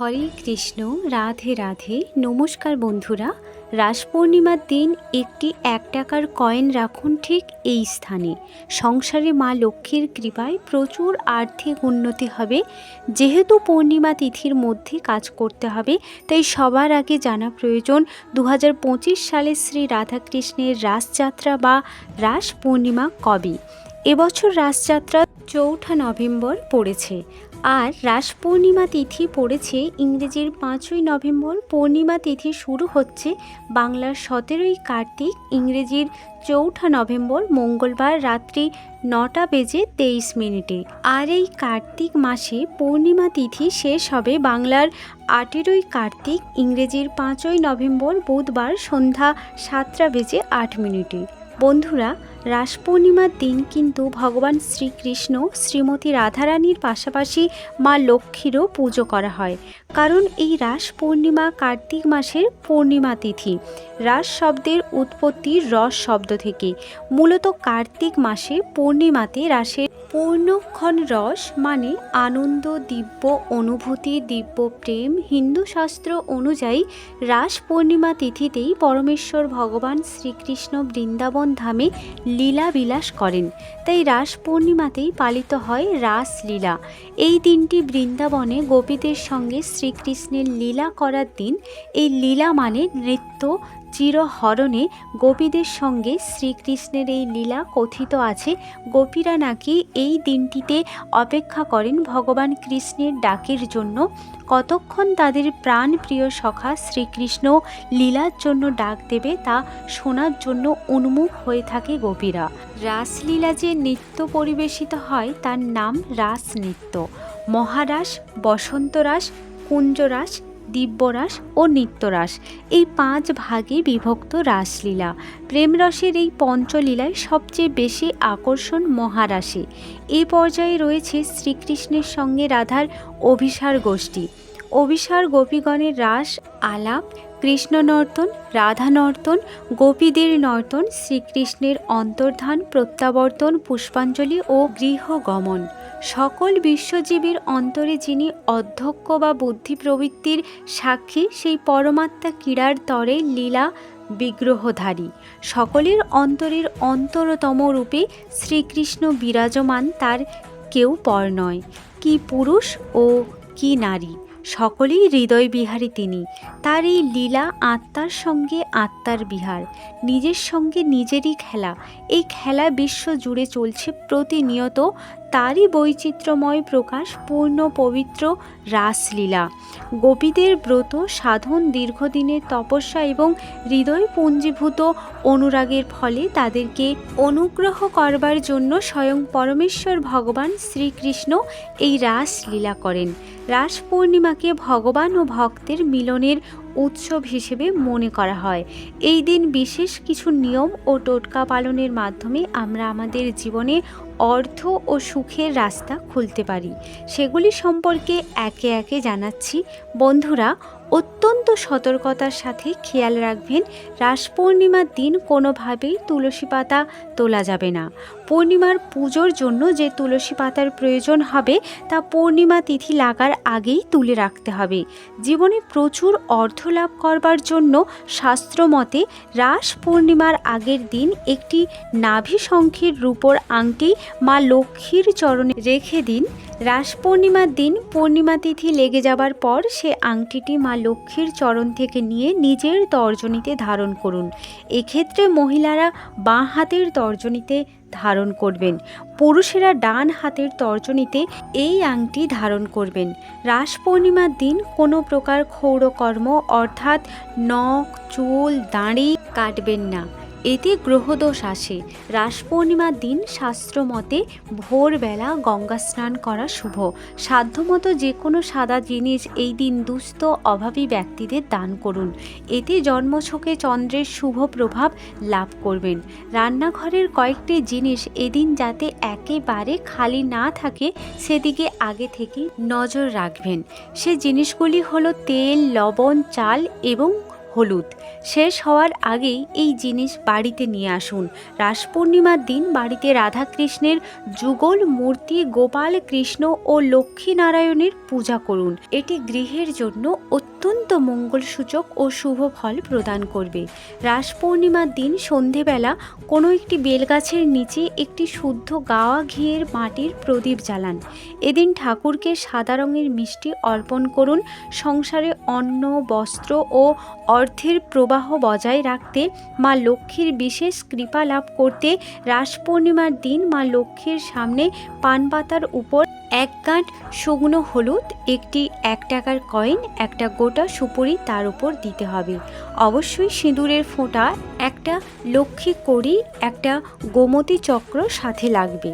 হরে কৃষ্ণ, রাধে রাধে। নমস্কার বন্ধুরা রাস পূর্ণিমার দিন একটি এক টাকার কয়েন রাখুন ঠিক এই স্থানে। সংসারে মা লক্ষ্মীর কৃপায় প্রচুর আর্থিক উন্নতি হবে। যেহেতু পূর্ণিমা তিথির মধ্যে কাজ করতে হবে, তাই সবার আগে জানা প্রয়োজন দু হাজার পঁচিশ সালে শ্রী রাধাকৃষ্ণের রাসযাত্রা বা রাস পূর্ণিমা কবে? এবছর রাসযাত্রা চৌঠা নভেম্বর পড়েছে। আর রাস পূর্ণিমা তিথি পড়েছে ইংরেজির পাঁচই নভেম্বর। পূর্ণিমা তিথি শুরু হচ্ছে বাংলার সতেরোই কার্তিক, ইংরেজির চৌঠা নভেম্বর মঙ্গলবার রাত্রি নটা বেজে তেইশ মিনিটে। আর এই কার্তিক মাসে পূর্ণিমা তিথি শেষ হবে বাংলার আঠেরোই কার্তিক, ইংরেজির পাঁচই নভেম্বর বুধবার সন্ধ্যা সাতটা বেজে আট মিনিটে। বন্ধুরা রাস পূর্ণিমার দিন কিন্তু ভগবান শ্রীকৃষ্ণ শ্রীমতী রাধারানীর পাশাপাশি মা লক্ষ্মীরও পুজো করা হয়। কারণ এই রাস পূর্ণিমা কার্তিক মাসের পূর্ণিমা তিথি। রাস শব্দের উৎপত্তি রস শব্দ থেকে। মূলত কার্তিক মাসে পূর্ণিমাতে রাসের পূর্ণক্ষণ রস মানে আনন্দ, দিব্য অনুভূতি, দিব্য প্রেম। হিন্দু শাস্ত্র অনুযায়ী রাস পূর্ণিমা তিথিতেই পরমেশ্বর ভগবান শ্রীকৃষ্ণ বৃন্দাবন ধামে লীলা বিলাস করেন। তাই রাস পূর্ণিমাতেই পালিত হয় রাসলীলা এই দিনটি বৃন্দাবনে গোপীদের সঙ্গে শ্রীকৃষ্ণের লীলা করার দিন। এই লীলা মানে নৃত্য, চিরহরণে গোপীদের সঙ্গে শ্রীকৃষ্ণের এই লীলা কথিত আছে। গোপীরা নাকি এই দিনটিতে অপেক্ষা করেন ভগবান কৃষ্ণের ডাকের জন্য। কতক্ষণ তাদের প্রাণ প্রিয় সখা শ্রীকৃষ্ণ লীলার জন্য ডাক দেবে তা শোনার জন্য উন্মুখ হয়ে থাকে গোপীরা। রাসলীলা যে নৃত্য পরিবেশিত হয়, তার নাম রাস নৃত্য। মহারাস, বসন্তরাস, কুঞ্জরাস, দিব্যরাস ও নিত্যরাস। এই পাঁচ ভাগে বিভক্ত রাসলীলা। প্রেমরসের এই পঞ্চলীলায় সবচেয়ে বেশি আকর্ষণ মহারাসে। এই পর্যায়ে রয়েছে শ্রীকৃষ্ণের সঙ্গে রাধার অভিসার গোষ্ঠী। অভিসার গোপীগণের রাস, আলাপ কৃষ্ণ নর্তন রাধা নর্তন গোপীদের নর্তন, শ্রীকৃষ্ণের অন্তর্ধান, প্রত্যাবর্তন, পুষ্পাঞ্জলি ও গৃহগমন। সকল বিশ্বজীবীর অন্তরে যিনি অধ্যক্ষ বা বুদ্ধি প্রবৃত্তির সাক্ষী, সেই পরমাত্মা ক্রীড়ার তরে লীলা বিগ্রহধারী। সকলের অন্তরের অন্তরতম রূপে শ্রীকৃষ্ণ বিরাজমান, তার কেউ পর নয়। কি পুরুষ ও কি নারী। সকলেই হৃদয় বিহারী তিনি। তার এই লীলা আত্মার সঙ্গে আত্মার বিহার, নিজের সঙ্গে নিজেরই খেলা। এই খেলা বিশ্ব জুড়ে চলছে প্রতিনিয়ত তারই বৈচিত্র্যময় প্রকাশ পূর্ণ পবিত্র রাসলীলা। গোপীদের ব্রত, সাধন দীর্ঘদিনের তপস্যা এবং হৃদয় পুঞ্জীভূত অনুরাগের ফলে তাদেরকে অনুগ্রহ করবার জন্য স্বয়ং পরমেশ্বর ভগবান শ্রীকৃষ্ণ এই রাসলীলা করেন। রাস পূর্ণিমাকে ভগবান ও ভক্তের মিলনের উৎসব হিসেবে মনে করা হয়। এই দিন বিশেষ কিছু নিয়ম ও টোটকা পালনের মাধ্যমে আমরা আমাদের জীবনে অর্থ ও সুখের রাস্তা খুলতে পারি। সেগুলি সম্পর্কে একে একে জানাচ্ছি। বন্ধুরা অত্যন্ত সতর্কতার সাথে খেয়াল রাখবেন রাস পূর্ণিমার দিন কোনোভাবেই তুলসী পাতা তোলা যাবে না। পূর্ণিমার পুজোর জন্য যে তুলসী পাতার প্রয়োজন হবে, তা পূর্ণিমা তিথি লাগার আগেই তুলে রাখতে হবে। জীবনে প্রচুর অর্থ লাভ করবার জন্য শাস্ত্রমতে রাস পূর্ণিমার আগের দিন একটি নাভি শঙ্খের রূপর আংটি মা লক্ষ্মীর চরণে রেখে দিন। রাস পূর্ণিমার দিন পূর্ণিমা তিথি লেগে যাবার পর সে আংটিটি মা লক্ষ্মীর চরণ থেকে নিয়ে নিজের তর্জনীতে ধারণ করুন। এক্ষেত্রে মহিলারা বাঁ হাতের তর্জনীতে ধারণ করবেন। পুরুষেরা ডান হাতের তর্জনীতে এই আংটি ধারণ করবেন। রাস পূর্ণিমার দিন কোনো প্রকার ক্ষৌরকর্ম অর্থাৎ নখ, চুল, দাঁড়ি কাটবেন না। এতে গ্রহদোষ আসে। রাস পূর্ণিমার দিন শাস্ত্র মতে ভোরবেলা গঙ্গা স্নান করা শুভ। সাধ্যমতো যে কোনো সাদা জিনিস এই দিন দুস্থ, অভাবী ব্যক্তিদের দান করুন। এতে জন্মছকে চন্দ্রের শুভ প্রভাব লাভ করবেন। রান্নাঘরের কয়েকটি জিনিস এদিন যাতে একেবারে খালি না থাকে, সেদিকে আগে থেকে নজর রাখবেন। সে জিনিসগুলি হলো তেল, লবণ, চাল এবং হলুদ। শেষ হওয়ার আগেই এই জিনিস বাড়িতে নিয়ে আসুন। রাস পূর্ণিমার দিন বাড়িতে রাধাকৃষ্ণের যুগল মূর্তি গোপাল কৃষ্ণ ও লক্ষ্মী নারায়ণের পূজা করুন। এটি গৃহের জন্য অত্যন্ত মঙ্গলসূচক ও শুভ ফল প্রদান করবে। রাস পূর্ণিমার দিন সন্ধেবেলা কোনো একটি বেলগাছের নিচে একটি শুদ্ধ গাওয়া ঘিয়ের মাটির প্রদীপ জ্বালান। এদিন ঠাকুরকে সাদা রঙের মিষ্টি অর্পণ করুন। সংসারে অন্ন, বস্ত্র ও অর্থের প্রবাহ বজায় রাখতে মা লক্ষ্মীর বিশেষ কৃপা লাভ করতে রাস পূর্ণিমার দিন মা লক্ষ্মীর সামনে পান পাতার উপর এক গাঁট শুকনো হলুদ, একটি এক টাকার কয়েন, একটা গোটা সুপুরি তার উপর দিতে হবে। অবশ্যই সিঁদুরের ফোঁটা, একটা লক্ষ্মী কড়ি, একটা গোমতী চক্র সাথে লাগবে।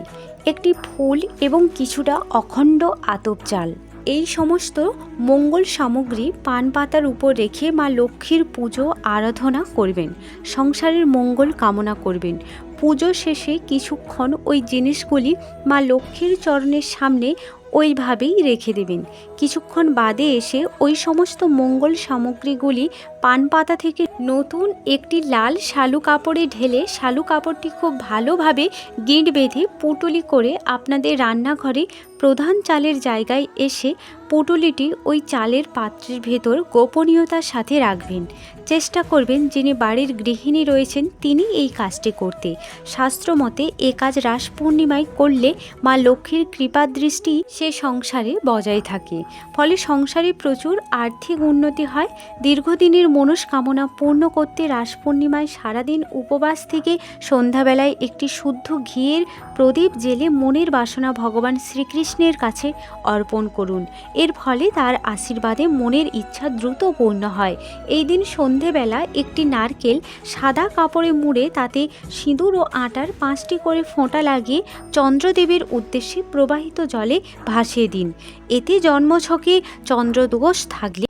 একটি ফুল এবং কিছুটা অখণ্ড আতপ চাল। এই সমস্ত মঙ্গল সামগ্রী পান পাতার উপর রেখে মা লক্ষ্মীর পুজো, আরাধনা করবেন, সংসারের মঙ্গল কামনা করবেন। পুজো শেষে কিছুক্ষণ ওই জিনিসগুলি মা লক্ষ্মীর চরণের সামনে ওইভাবেই রেখে দেবেন। কিছুক্ষণ বাদে এসে ওই সমস্ত মঙ্গল সামগ্রীগুলি পান পাতা থেকে নতুন একটি লাল শালু কাপড়ে ঢেলে শালু কাপড়টি খুব ভালোভাবে গিঁট বেঁধে পুটুলি করে আপনাদের রান্নাঘরে প্রধান চালের জায়গায় এসে পুটুলিটি ওই চালের পাত্রের ভেতর গোপনীয়তার সাথে রাখবেন। চেষ্টা করবেন যিনি বাড়ির গৃহিণী রয়েছেন তিনি এই কাজটি করতে। শাস্ত্রমতে এ কাজ রাস পূর্ণিমায় করলে মা লক্ষ্মীর কৃপা দৃষ্টি সে সংসারে বজায় থাকে। ফলে সংসারে প্রচুর আর্থিক উন্নতি হয়, দীর্ঘদিনের মনস্কামনা পূর্ণ করতে রাস পূর্ণিমায় সারাদিন উপবাস থেকে সন্ধ্যাবেলায় একটি শুদ্ধ ঘিয়ের প্রদীপ জেলে মনের বাসনা ভগবান শ্রীকৃষ্ণের কাছে অর্পণ করুন। এর ফলে তার আশীর্বাদে মনের ইচ্ছা দ্রুত পূর্ণ হয়। এই দিন সন্ধেবেলা একটি নারকেল সাদা কাপড়ে মুড়ে তাতে সিঁদুর ও আটার পাঁচটি করে ফোঁটা লাগিয়ে চন্দ্রদেবের উদ্দেশ্যে প্রবাহিত জলে ভাসিয়ে দিন। এতে জন্মছকে চন্দ্রদোষ থাকলে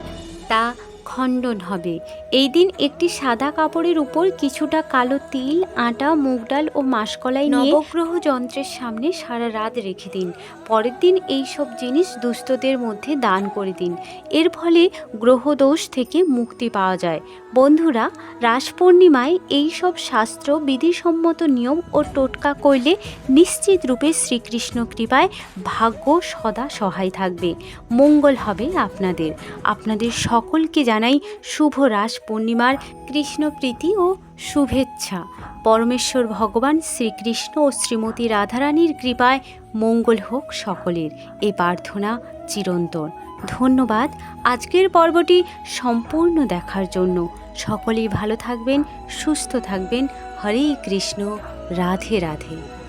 তা খণ্ডন হবে। এই দিন একটি সাদা কাপড়ের উপর কিছুটা কালো তিল, আটা, মুগ ডাল ও মাসকলাই নবগ্রহ যন্ত্রের সামনে সারা রাত রেখে দিন। পরের দিন এই সব জিনিস দুস্থদের মধ্যে দান করে দিন। এর ফলে গ্রহদোষ থেকে মুক্তি পাওয়া যায়। বন্ধুরা রাস পূর্ণিমায় এই সব শাস্ত্র, বিধিসম্মত নিয়ম ও টোটকা করলে নিশ্চিত রূপে শ্রীকৃষ্ণ কৃপায় ভাগ্য সদা সহায় থাকবে। মঙ্গল হবে আপনাদের। আপনাদের সকলকে জানাই শুভ রাস পূর্ণিমার কৃষ্ণপ্রীতি ও শুভেচ্ছা। পরমেশ্বর ভগবান শ্রীকৃষ্ণ ও শ্রীমতী রাধারানীর কৃপায় মঙ্গল হোক সকলের। এ প্রার্থনা চিরন্তন। ধন্যবাদ। আজকের পর্বটি সম্পূর্ণ দেখার জন্য সকলেই ভালো থাকবেন, সুস্থ থাকবেন। হরে কৃষ্ণ। রাধে রাধে।